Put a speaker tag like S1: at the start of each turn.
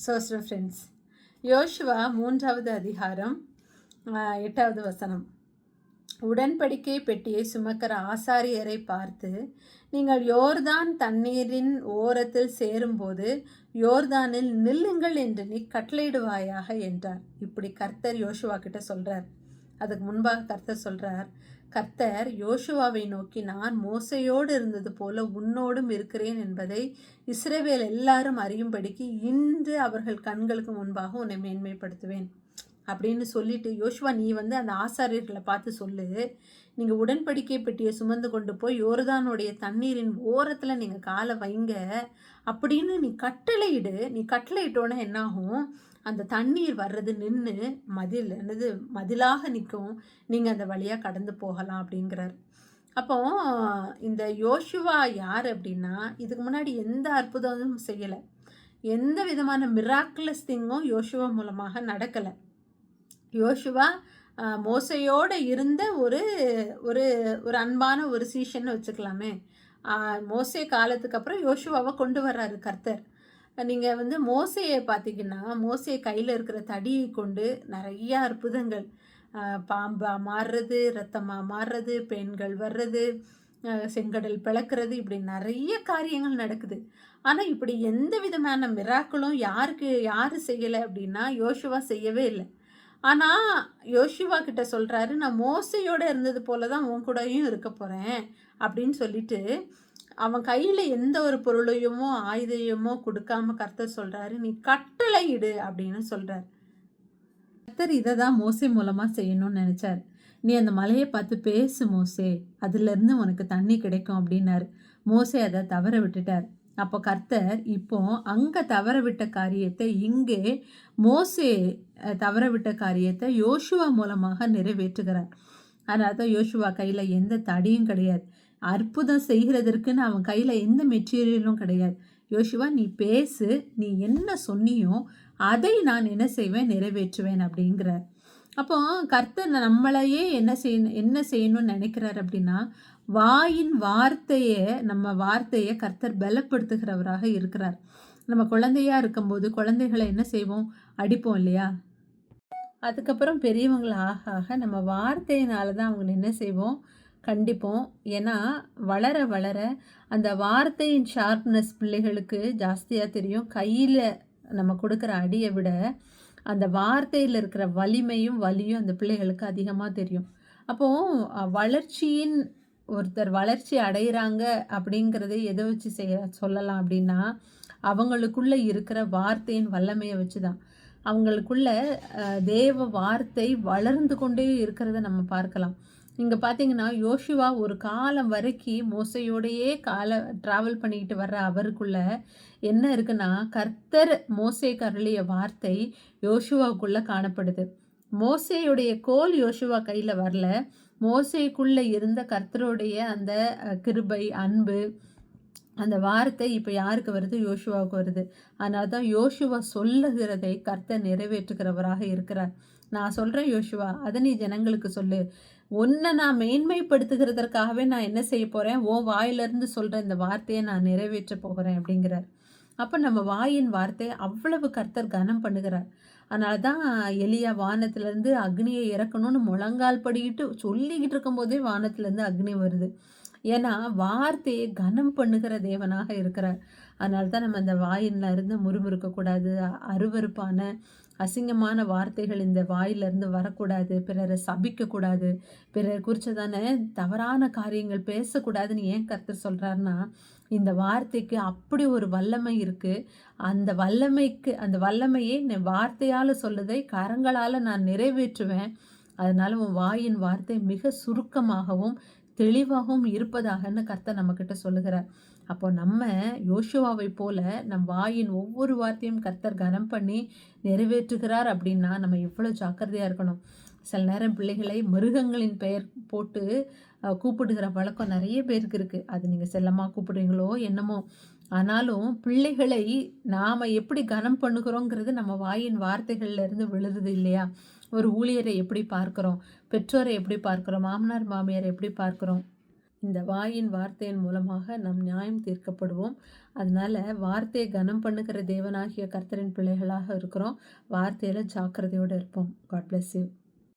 S1: சோஸ்ர friends யோசுவா மூன்றாவது அதிகாரம் எட்டாவது வசனம். உடன்படிக்கை பெட்டியை சுமக்கிற ஆசாரியரை பார்த்து நீங்கள் யோர்தான் தண்ணீரின் ஓரத்தில் சேரும்போது யோர்தானில் நில்லுங்கள் என்று நீ கட்டளையிடுவாயாக என்றார். இப்படி கர்த்தர் யோசுவா கிட்ட சொல்கிறார் அதுக்கு முன்பாக கர்த்தர் சொல்கிறார் கர்த்தர் யோசுவாவை நோக்கி நான் மோசையோடு இருந்தது போல உன்னோடும் இருக்கிறேன் என்பதை இஸ்ரேவேல் எல்லாரும் அறியும்படிக்கு இன்று அவர்கள் கண்களுக்கு முன்பாக உன்னை மேன்மைப்படுத்துவேன். அப்படின்னு சொல்லிட்டு யோசுவா நீ வந்து அந்த ஆசாரியர்களை பார்த்து சொல்லு. நீங்கள் உடன்படிக்கை பெட்டியை சுமந்து கொண்டு போய் யோர்தானுடைய தண்ணீரின் ஓரத்தில் நீங்கள் காலை வைங்க. அப்படின்னு நீ கட்டளையிடு நீ கட்டளையிட்டோன்னே என்னாகும்? அந்த தண்ணீர் வர்றது நின்று மதில் என்னது மதிலாக நிற்கும் நீங்கள் அந்த வழியாக கடந்து போகலாம் அப்படிங்கிறார். அப்போ இந்த யோசுவா யார் அப்படின்னா இதுக்கு முன்னாடி எந்த அற்புதமும் செய்யலை. எந்த விதமான மிராக்குலஸ் திங்கும் யோசுவா மூலமாக நடக்கலை. யோசுவா மோசையோடு இருந்த ஒரு ஒரு ஒரு அன்பான ஒரு சீஷன் வச்சுக்கலாமே. மோசை மோசே காலத்துக்கு அப்புறம் யோசுவாவை கொண்டு வர்றாரு கர்த்தர். நீங்கள் வந்து மோசையை பார்த்தீங்கன்னா மோசையை கையில் இருக்கிற தடியை கொண்டு நிறையா அற்புதங்கள். பாம்பாக பாம்பா மாறுறது ரத்தமாக மாறுறது பெண்கள் வர்றது செங்கடல் பிளக்கிறது இப்படி நிறைய காரியங்கள் நடக்குது. ஆனால் இப்படி எந்த விதமான மிராக்களும் யாருக்கு யார் செய்யலை அப்படின்னா யோசுவா செய்யவே இல்லை. ஆனால் யோசுவா கிட்ட சொல்கிறாரு நான் மோசையோடு இருந்தது போல தான் உன் கூடயும் இருக்க போகிறேன் அப்படின்னு சொல்லிட்டு அவன் கையில் எந்த ஒரு பொருளையுமோ ஆயுதையுமோ கொடுக்காம கர்த்தர் சொல்கிறாரு நீ கட்டளை இடு அப்படின்னு சொல்கிறார் கர்த்தர் இதை தான் மோசே மூலமாக செய்யணும்னு நினச்சார். நீ அந்த மலையை பார்த்து பேசு மோசே அதுலேருந்து உனக்கு தண்ணி கிடைக்கும் அப்படின்னாரு. மோசே அதை தவற விட்டுட்டார். அப்போ கர்த்தர் இப்போ அங்கே தவற விட்ட காரியத்தை இங்கே மோசே தவற விட்ட காரியத்தை யோசுவா மூலமாக நிறைவேற்றுகிறார். அதனால தான் யோசுவா கையில் எந்த தடியும் கிடையாது. அற்புதம் செய்கிறதற்குன்னு அவன் கையில் எந்த மெட்டீரியலும் கிடையாது. யோசிவா நீ பேசு நீ என்ன சொன்னியோ அதை நான் என்ன செய்வேன் நிறைவேற்றுவேன் அப்படிங்கிறார். அப்போ கர்த்தர் நம்மளையே என்ன செய்யணும் என்ன செய்யணும்னு நினைக்கிறார் அப்படின்னா வாயின் வார்த்தையை நம்ம வார்த்தையை கர்த்தர் பலப்படுத்துகிறவராக இருக்கிறார். நம்ம குழந்தையா இருக்கும்போது குழந்தைகளை என்ன செய்வோம்? அடிப்போம் இல்லையா? அதுக்கப்புறம் பெரியவங்கள ஆக ஆக நம்ம வார்த்தையினால தான் அவங்களை என்ன செய்வோம்? கண்டிப்போம். ஏன்னா வளர வளர அந்த வார்த்தையின் ஷார்ப்னஸ் பிள்ளைகளுக்கு ஜாஸ்தியாக தெரியும். கையில் நம்ம கொடுக்குற அடியை விட அந்த வார்த்தையில் இருக்கிற வலிமையும் வலியும் அந்த பிள்ளைகளுக்கு அதிகமாக தெரியும். அப்போது வளர்ச்சியின் ஒருத்தர் வளர்ச்சி அடைகிறாங்க அப்படிங்கிறத எதை வச்சு செய்ய சொல்லலாம் அப்படின்னா அவங்களுக்குள்ள இருக்கிற வார்த்தையின் வல்லமையை வச்சு தான். அவங்களுக்குள்ள தேவ வார்த்தை வளர்ந்து கொண்டே இருக்கிறத நம்ம பார்க்கலாம். இங்கே பார்த்தீங்கன்னா யோஷுவா ஒரு காலம் வரைக்கும் மோசையோடையே கால ட்ராவல் பண்ணிக்கிட்டு வர்ற அவருக்குள்ள என்ன இருக்குன்னா கர்த்தர் மோசேக்கு அருளிய வார்த்தை யோசுவாவுக்குள்ளே காணப்படுது. மோசையுடைய கோல் யோசுவா கையில் வரல. மோசைக்குள்ளே இருந்த கர்த்தருடைய அந்த கிருபை அன்பு அந்த வார்த்தை இப்போ யாருக்கு வருது? யோசுவாவுக்கு வருது. அதனால தான் யோசுவா சொல்லுகிறதை கர்த்தர் நிறைவேற்றுகிறவராக இருக்கிறார். நான் சொல்கிறேன் யோசுவா அதை நீ ஜனங்களுக்கு சொல்லு. உன்னை நான் மேன்மைப்படுத்துகிறதற்காகவே நான் என்ன செய்ய போகிறேன் ஓ வாயிலிருந்து சொல்கிற இந்த வார்த்தையை நான் நிறைவேற்ற போகிறேன் அப்படிங்கிறார். அப்போ நம்ம வாயின் வார்த்தையை அவ்வளவு கர்த்தர் கனம் பண்ணுகிறார். அதனால தான் எலியா வானத்திலேருந்து அக்னியை இறக்கணும்னு முழங்கால் படிக்கிட்டு சொல்லிக்கிட்டு இருக்கும்போதே வானத்திலேருந்து அக்னி வருது. ஏன்னா வார்த்தையை கனம் பண்ணுகிற தேவனாக இருக்கிறார். அதனால தான் நம்ம அந்த வாயின்ல இருந்து முறுமுறுக்கக்கூடாது அ- அருவருப்பான அசிங்கமான வார்த்தைகள் இந்த வாயிலிருந்து வரக்கூடாது பிறரை சபிக்கக்கூடாது பிறர் குறித்ததானே தவறான காரியங்கள் பேசக்கூடாதுன்னு ஏன் கர்த்தர் சொல்கிறாருன்னா இந்த வார்த்தைக்கு அப்படி ஒரு வல்லமை இருக்குது அந்த வல்லமைக்கு அந்த வல்லமையை நான் வார்த்தையால் சொல்லுதை கரங்களால் நான் நிறைவேற்றுவேன். அதனால உன் வாயின் வார்த்தை மிக சுருக்கமாகவும் தெளிவாகவும் இருப்பதாகன்னு கர்த்தர் நம்மக்கிட்ட சொல்லுகிறார். அப்போ நம்ம யோசுவாவை போல நம் வாயின் ஒவ்வொரு வார்த்தையும் கர்த்தர் கனம் பண்ணி நிறைவேற்றுகிறார் அப்படின்னா நம்ம எவ்வளோ ஜாக்கிரதையாக இருக்கணும். சில நேரம் பிள்ளைகளை மிருகங்களின் பெயர் போட்டு கூப்பிடுகிற பழக்கம் நிறைய பேருக்கு இருக்குது அது நீங்கள் செல்லமாக கூப்பிடுறீங்களோ என்னமோ. ஆனாலும் பிள்ளைகளை நாம் எப்படி கனம் பண்ணுகிறோங்கிறது நம்ம வாயின் வார்த்தைகள்லேருந்து விழுது இல்லையா? ஒரு ஊழியரை எப்படி பார்க்குறோம்? பெற்றோரை எப்படி பார்க்குறோம்? மாமனார் மாமியாரை எப்படி பார்க்குறோம்? இந்த வாயின் வார்த்தையின் மூலமாக நம் நியாயம் தீர்க்கப்படுவோம். அதனால வார்த்தையை கனம் பண்ணுகிற தேவனாகிய கர்த்தரின் பிள்ளைகளாக இருக்கிறோம். வார்த்தையில் ஜாக்கிரதையோடு இருப்போம். God bless you